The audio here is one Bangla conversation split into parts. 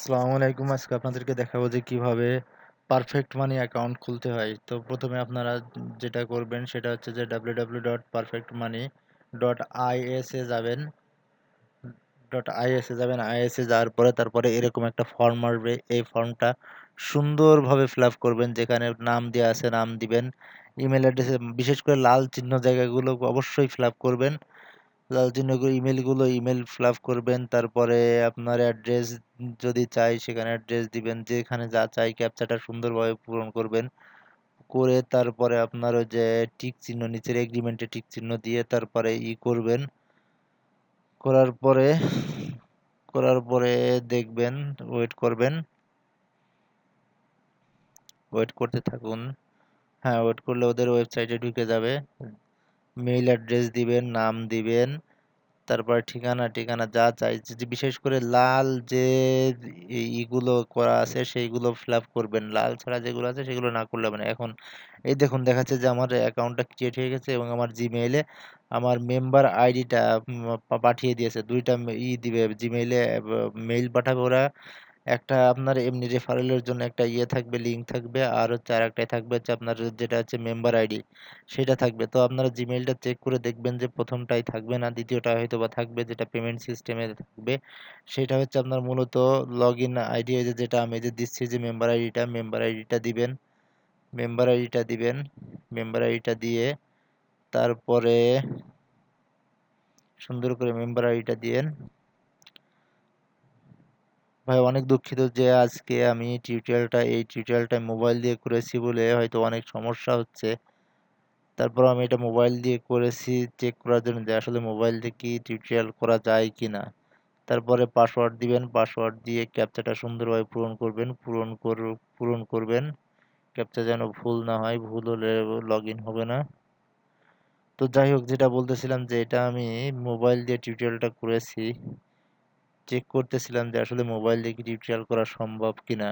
আসসালামু আলাইকুম। আজকে আপনাদেরকে দেখাবো যে কীভাবে পারফেক্ট মানি অ্যাকাউন্ট খুলতে হয়। তো প্রথমে আপনারা যেটা করবেন সেটা হচ্ছে যে ডাব্লিউডাব্লিউ ডট পারফেক্ট মানি www.perfectmoney.is এ যাবেন। .is এ যাবেন। is এ যাওয়ার পরে তারপরে এরকম একটা ফর্ম আসবে। এই ফর্মটা সুন্দরভাবে ফিল আপ করবেন। যেখানে নাম দেয়া আছে, নাম দিবেন। ইমেইল অ্যাড্রেসে বিশেষ করে লাল চিহ্ন জায়গাগুলো অবশ্যই ফিল আপ করবেন। লাল চিহ্নগুলো ইমেইলগুলো ইমেইল ফিল করবেন। তারপরে আপনার অ্যাড্রেস যদি চাই সেখানে অ্যাড্রেস দিবেন। যেখানে যা চাই ক্যাপচাটা সুন্দরভাবে পূরণ করবেন। করে তারপরে আপনার ওই যে টিক চিহ্ন নিচের এগ্রিমেন্টে টিক চিহ্ন দিয়ে তারপরে ই করবেন। করার পরে করার পরে দেখবেন ওয়েট করবেন। ওয়েট করতে থাকুন। হ্যাঁ, ওয়েট করলে ওদের ওয়েবসাইটে ঢুকে যাবে। মেইল অ্যাড্রেস দিবেন, নাম দিবেন। তারপরে ঠিকানা ঠিকানা যা চাই বিশেষ করে লাল যে ইগুলো করা আছে সেইগুলো ফিল আপ করবেন। লাল ছাড়া যেগুলো আছে সেগুলো না করলে হবে না। এখন এই দেখুন দেখাচ্ছে যে আমার অ্যাকাউন্টটা ক্রিয়েট হয়ে গেছে এবং আমার জিমেইলে আমার মেম্বার আইডিটা পাঠিয়ে দিয়েছে। দুইটা ই দিবে জিমেইলে মেইল পাঠাবে ওরা। একটা আপনার এমনি রেফারেলের জন্য একটা ইয়ে থাকবে লিঙ্ক থাকবে, আর হচ্ছে আর একটাই থাকবে হচ্ছে আপনার যেটা হচ্ছে মেম্বার আইডি সেটা থাকবে। তো আপনারা জিমেইলটা চেক করে দেখবেন যে প্রথমটাই থাকবে না, দ্বিতীয়টা হয়তো বা থাকবে, যেটা পেমেন্ট সিস্টেমে থাকবে। সেটা হচ্ছে আপনার মূলত লগ ইন আইডি যেটা আমি যে দিচ্ছি যে মেম্বার আইডিটা মেম্বার আইডিটা দিবেন মেম্বার আইডিটা দিবেন মেম্বার আইডিটা দিয়ে তারপরে সুন্দর করে মেম্বার আইডিটা দিয়েন। ভাই অনেক দুঃখিত যে আজকে আমি টিউটোরিয়ালটা এই টিউটোরিয়ালটা মোবাইল দিয়ে করেছি বলে হয়তো অনেক সমস্যা হচ্ছে। তারপর আমি এটা মোবাইল দিয়ে করেছি চেক করার জন্য যে আসলে মোবাইল দিয়ে কি টিউটোরিয়াল করা যায় কি না তারপরে পাসওয়ার্ড দিবেন পাসওয়ার্ড দিয়ে ক্যাপচাটা সুন্দরভাবে পূরণ করবেন, পূরণ কর, পূরণ করবেন। ক্যাপচা যেন ভুল না হয়, ভুল হলে লগ হবে না। তো যাই হোক, যেটা বলতেছিলাম যে এটা আমি মোবাইল দিয়ে টিউটোরিয়ালটা করেছি। চেক করতেছিলাম যে আসলে মোবাইল দিয়ে কি টিউটোরিয়াল করা সম্ভব কিনা।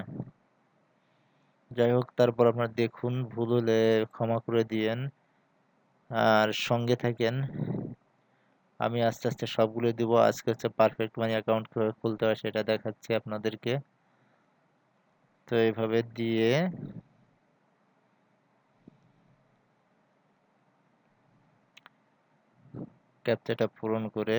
যাই হোক তারপর আপনার দেখুন, ভুল হলে ক্ষমা করে দিয়েন। আর সঙ্গে থাকেন, আমি আস্তে আস্তে সবগুলো দিব। আজকে হচ্ছে পারফেক্ট মানি অ্যাকাউন্ট কীভাবে খুলতে হয় সেটা দেখাচ্ছি আপনাদেরকে। তো এইভাবে দিয়ে ক্যাপচাটা পূরণ করে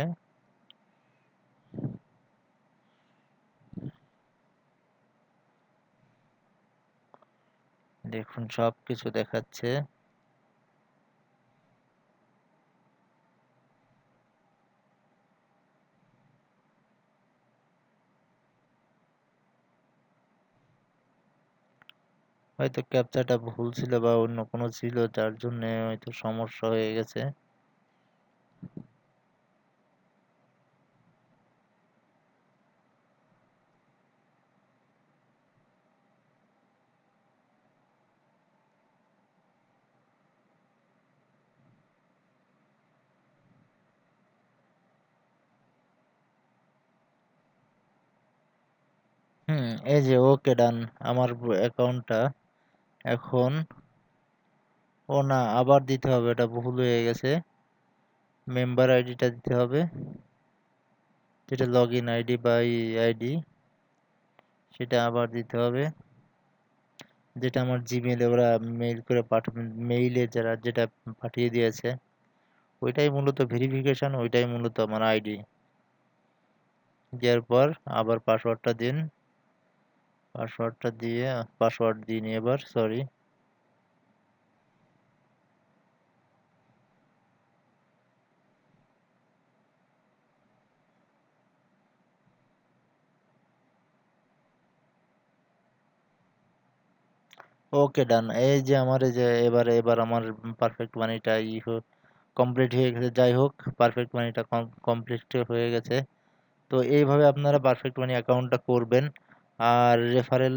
দেখুন সব কিছু দেখাচ্ছে। হয়তো ক্যাপচাটা ভুল ছিল বা অন্য কোনো ছিল, যার জন্য হয়তো সমস্যা হয়ে গেছে। হুম এই যে ওকে ডান আমার অ্যাকাউন্টটা এখন, ও না, আবার দিতে হবে, এটা ভুল হয়ে গেছে। মেম্বার আইডিটা দিতে হবে। যেটা লগ ইন আইডি বা আইডি সেটা আবার দিতে হবে। যেটা আমার জিমেলে ওরা মেইল করে পাঠাবেন মেইলে যারা, যেটা পাঠিয়ে দিয়েছে, ওইটাই মূলত ভেরিফিকেশান ওইটাই মূলত আমার আইডি দেওয়ার পর আবার পাসওয়ার্ডটা দিন। পাসওয়ার্ডটা দিয়ে, পাসওয়ার্ড দিন এবার সরি ওকে ডান এই যে আমার, এই যে এবার এবার আমার পারফেক্ট মানিটা ই কমপ্লিট হয়ে গেছে। যাই হোক পারফেক্ট মানিটা কমপ্লিট হয়ে গেছে। তো এইভাবে আপনারা পারফেক্ট মানি অ্যাকাউন্টটা করবেন। আর রেফারেল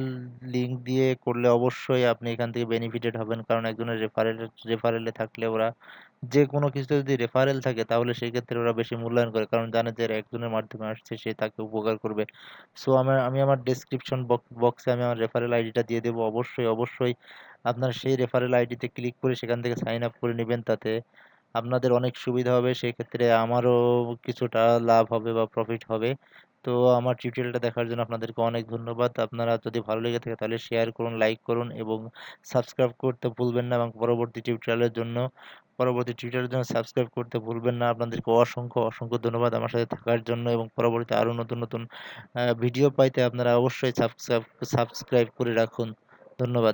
লিঙ্ক দিয়ে করলে অবশ্যই আপনি এখান থেকে বেনিফিটেড হবেন। কারণ একজনের রেফারেল রেফারেলে থাকলে ওরা যে কোনো কিছুতে যদি রেফারেল থাকে, তাহলে সেই ক্ষেত্রে ওরা বেশি মূল্যায়ন করে। কারণ জানে যে একজনের মাধ্যমে আসছে, সে তাকে উপকার করবে। সো আমার, আমি আমার ডেসক্রিপশন বক্সে আমি আমার রেফারেল আইডিটা দিয়ে দেবো। অবশ্যই অবশ্যই আপনার সেই রেফারেল আইডিতে ক্লিক করে সেখান থেকে সাইন আপ করে নেবেন। তাতে আপনাদের অনেক সুবিধা হবে। সেই ক্ষেত্রে আমারও কিছুটা লাভ হবে বা প্রফিট হবে। তো আমার টিউটোরিয়ালটা দেখার জন্য আপনাদেরকে অনেক ধন্যবাদ। আপনারা যদি ভালো লেগে থাকে তাহলে শেয়ার করুন লাইক করুন এবং সাবস্ক্রাইব করতে ভুলবেন না এবং পরবর্তী টিউটোরিয়ালের জন্য, পরবর্তী টিউটোরিয়ালের জন্য সাবস্ক্রাইব করতে ভুলবেন না। আপনাদেরকে অসংখ্য অসংখ্য ধন্যবাদ আমার সাথে থাকার জন্য এবং পরবর্তী আরও নতুন নতুন ভিডিও পাইতে আপনারা অবশ্যই সাবস্ক্রাইব সাবস্ক্রাইব করে রাখুন। ধন্যবাদ।